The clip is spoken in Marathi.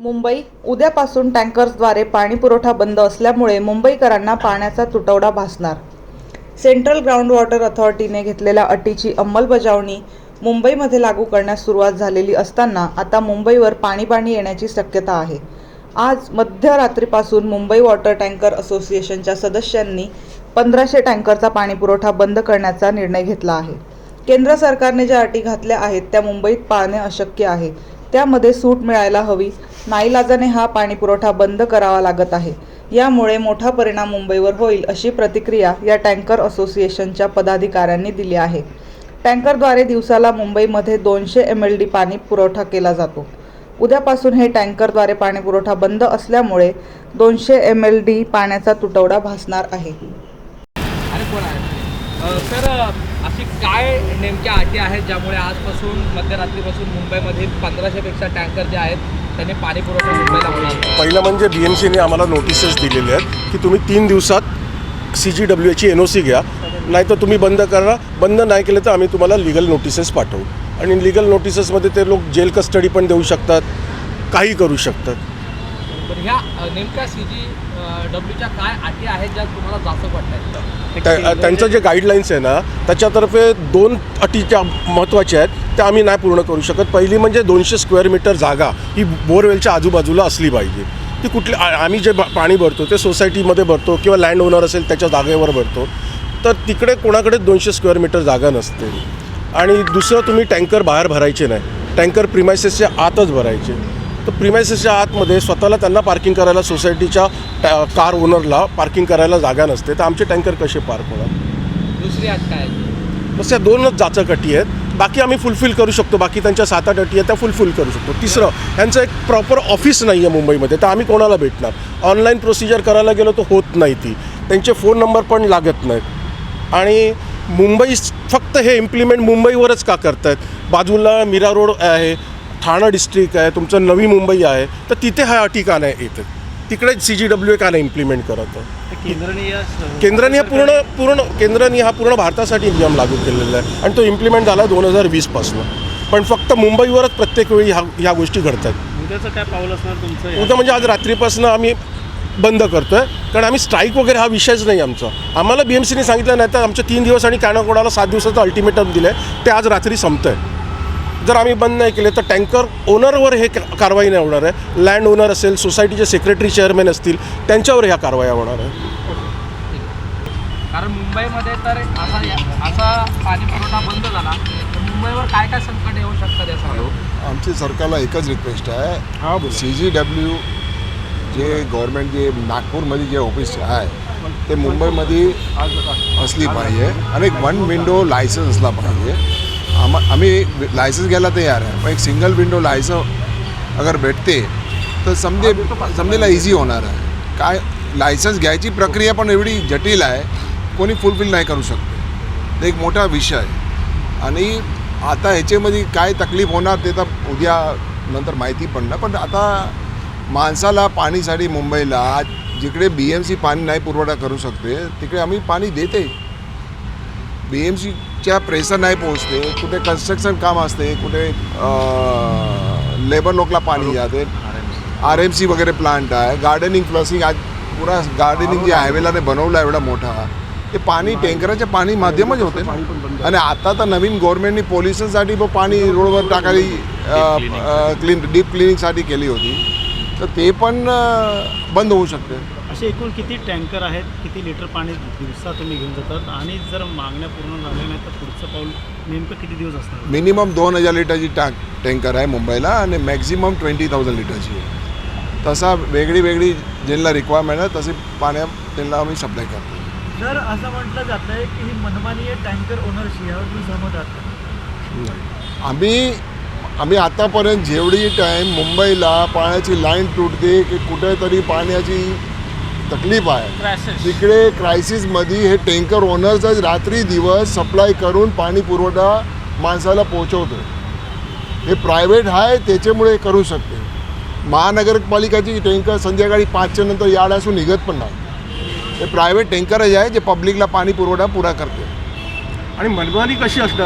मुंबई उद्यापासून टँकर्सद्वारे पाणीपुरवठा बंद असल्यामुळे मुंबईकरांना पाण्याचा तुटवडा भासणार. सेंट्रल ग्राउंड वॉटर अथॉरिटीने घेतलेल्या अटीची अंमलबजावणी मुंबईमध्ये लागू करण्यास सुरुवात झालेली असताना आता मुंबईवर पाणीपाणी येण्याची शक्यता आहे. आज मध्यरात्रीपासून मुंबई वॉटर टँकर असोसिएशनच्या सदस्यांनी पंधराशे टँकरचा पाणीपुरवठा बंद करण्याचा निर्णय घेतला आहे. केंद्र सरकारने ज्या अटी घातल्या आहेत त्या मुंबईत पाळणे अशक्य आहे. त्यामध्ये सूट मिळायला हवी. नाईलाजाने हा पाणी पुरवठा बंद करावा लागत आहे. यामुळे मोठा परिणाम मुंबईवर होईल अशी प्रतिक्रिया या टँकर असोसिएशनच्या पदाधिकाऱ्यांनी दिली आहे. टँकरद्वारे दिवसाला मुंबईमध्ये दोनशे एम एल डी पाणी पुरवठा केला जातो. उद्यापासून हे टँकरद्वारे पाणी पुरवठा बंद असल्यामुळे दोनशे एम एल डी पाण्याचा तुटवडा भासणार आहे. सर अशी काय नेमक्या अटी आहेत ज्यामुळे आजपासून मध्यरात्रीपासून मुंबईमध्ये पंधराशेपेक्षा टँकर जे आहेत त्यांनी पाणी पुरवठा मुंबईला होणार पहिलं म्हणजे बी एम सीने आम्हाला नोटिसेस दिलेले आहेत की तुम्ही तीन दिवसात सी जी डब्ल्यू एची एन ओ सी घ्या. नाही तर तुम्ही बंद करा. बंद नाही केलं तर आम्ही तुम्हाला लिगल नोटिसेस पाठवू. आणि लिगल नोटिसेसमध्ये ते लोक जेल कस्टडी पण देऊ शकतात. काही करू शकतात. पण ह्या नेमक्या सी जी डब्ल्यूच्या काय अटी आहेत ज्या तुम्हाला जास्त वाटतात? त्या- त्यांचं जे गाईडलाईन्स आहे ना त्याच्यातर्फे दोन अटी ज्या महत्त्वाच्या आहेत त्या आम्ही नाही पूर्ण करू शकत. पहिली म्हणजे दोनशे स्क्वेअर मीटर जागा ही बोरवेलच्या आजूबाजूला असली पाहिजे. ती कुठली आम्ही जे पाणी भरतो ते सोसायटीमध्ये भरतो किंवा लँड ओनर असेल त्याच्या जागेवर भरतो. तर तिकडे कोणाकडे दोनशे स्क्वेअर मीटर जागा नसते. आणि दुसरं तुम्ही टँकर बाहेर भरायचे नाही. टँकर प्रिमायसेसच्या आतच भरायचे. तर प्रिमायसेसच्या आतमध्ये स्वतःला त्यांना पार्किंग करायला सोसायटीच्या टॅ- कार ओनरला पार्किंग करायला जागा नसते. तर आमचे टँकर कसे पार्क होणार? दुसरी अट काय? बस या दोनच जाचक अटी आहेत. बाकी आम्ही फुलफिल करू शकतो. बाकी त्यांच्या सात आठ अटी आहेत त्या फुलफिल करू शकतो. तिसरं ह्यांचं एक प्रॉपर ऑफिस नाही आहे मुंबईमध्ये तर आम्ही कोणाला भेटणार? ऑनलाईन प्रोसिजर करायला गेलो तर होत नाही ती. त्यांचे फोन नंबर पण लागत नाहीत. आणि मुंबई फक्त हे इम्प्लिमेंट मुंबईवरच का करतायत? बाजूला मीरा रोड आहे ठाणा डिस्ट्रिक्ट आहे तुमचं नवी मुंबई आहे तर तिथे अटी का नाही येतात तिकडे सी जी डब्ल्यू ए का नाही इम्प्लिमेंट करत? आहे केंद्राने हा पूर्ण पूर्ण केंद्राने हा पूर्ण भारतासाठी नियम लागू केलेला आहे. आणि तो इम्प्लिमेंट झाला दोन हजार वीसपासून. पण फक्त मुंबईवरच प्रत्येक वेळी ह्या ह्या गोष्टी घडतात. उद्याचं काय पाऊल असणार तुमचं या? उद्या म्हणजे आज रात्रीपासून आम्ही बंद करतो आहे कारण आम्ही स्ट्राईक वगैरे हा विषयच नाही आमचा. आम्हाला बी एम सीने सांगितलं नाही तर आमचे तीन दिवस आणि काना कोणाला सात दिवसाचं अल्टिमेटम दिलं आहे ते आज रात्री संपतं आहे जर आम्ही बंद नाही केले तर टँकर ओनरवर हे का- कारवाई नाही होणार आहे. लँड ओनर असेल सोसायटीचे सेक्रेटरी चेअरमॅन असतील त्यांच्यावर ह्या कारवाया होणार आहे. कारण मुंबईमध्ये तर असा असा पाणी पुरवठा बंद झाला. तर मुंबईवर काय काय संकट येऊ शकतात या आमची सरकारला एकच रिक्वेस्ट आहे. सी जी डब्ल्यू जे गव्हर्नमेंट जे नागपूरमध्ये जे ऑफिस आहे ते मुंबईमध्ये असली पाहिजे आणि एक वन विंडो लायसन्स असला पाहिजे. आम आम्ही लायसन्स घ्यायला तयार आहे पण एक सिंगल विंडो लायसन्स अगर भेटते तर समजे समजेला इझी होणार आहे काय लायसन्स घ्यायची प्रक्रिया पण एवढी जटिल आहे कोणी फुलफिल नाही करू शकते. ते एक मोठा विषय आहे. आणि आता ह्याच्यामध्ये काय तकलीफ होणार ते तर उद्या नंतर माहिती पडणार पण आता माणसाला पाणीसाठी मुंबईला जिकडे बी एम सी पाणी नाही पुरवठा करू शकते तिकडे आम्ही पाणी देते. बी एम सीच्या प्रेशर नाही पोहोचते कुठे कन्स्ट्रक्शन काम असते कुठे लेबर लोकला पाणी जाते. आर एम सी वगैरे प्लांट आहे. गार्डनिंग फ्लसिंग आज पुरा गार्डनिंग जे हायवेला बनवलं आहे एवढा मोठा ते पाणी टँकराच्या पाणी माध्यमच होते. आणि आता तर नवीन गव्हर्नमेंटनी पोल्युशनसाठी पण पाणी रोडवर टाकायला क्लीन डीप क्लिनिंगसाठी केली होती. तर ते पण बंद होऊ शकते. असे एकूण किती टँकर आहेत किती लिटर पाणी दिवसा तुम्ही घेऊन जातात? आणि जर मागण्या पूर्ण झाल्या नाही तर पुढचं पाऊल नेमकं किती दिवस असणार? मिनिमम दोन हजार लिटरची टँक टँकर आहे मुंबईला आणि मॅक्झिमम ट्वेंटी थाउजंड लिटरची आहे. तसा वेगळी वेगळी ज्यांना रिक्वायरमेंट आहे तसे पाण्या त्यांना आम्ही सप्लाय करतो. सर असं म्हटलं जात आहे की ही मनमानी आहे टँकर ओनरशी यावर तुम्ही सहमत आहात? आम्ही आम्ही आतापर्यंत जेवढी टाईम मुंबईला पाण्याची लाईन तुटते की कुठेतरी पाण्याची तकलीफ आहे. तिकडे क्रायसिसमध्ये हे टँकर ओनर्सच रात्री दिवस सप्लाय करून पाणी पुरवठा माणसाला पोहोचवतो हे प्रायव्हेट आहे त्याच्यामुळे करू शकते. महानगरपालिकाची टँकर संध्याकाळी पाचच्या नंतर असून निघत पण नाही. हे प्रायव्हेट टँकरच आहे जे पब्लिकला पाणी पुरवठा पुरा करते. आणि मनमानी कशी असणार?